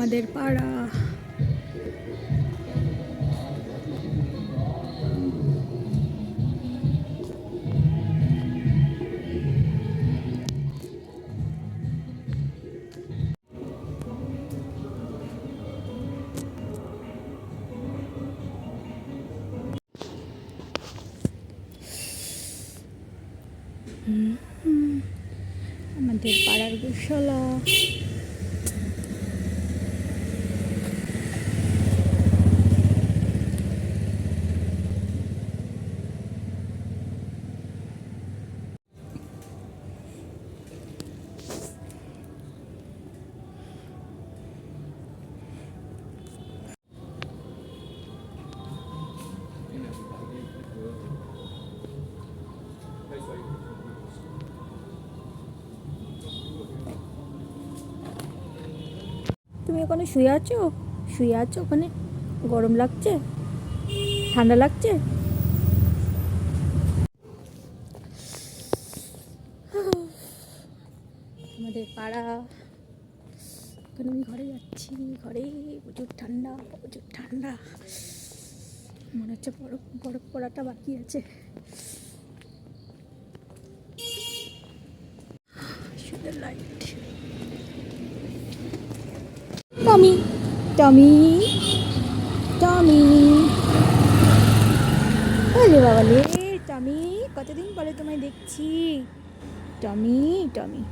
আমাদের পাড়া। আমাদের পাড়ার গোশালা। তুমি ওখানে শুয়ে আছো? শুয়ে আছো? ওখানে গরম লাগছে? ঠান্ডা লাগছে? আমাদের পাড়া। এখন আমি ঘরে যাচ্ছি, ঘরে প্রচুর ঠান্ডা প্রচুর ঠান্ডা। মনে হচ্ছে বরফ বরফ পড়াটা বাকি আছে। সুন্দর লাইট টমি টমি টমি বলে বাবা রে টমি কতদিন পরে তোমায় দেখছি? টমি টমি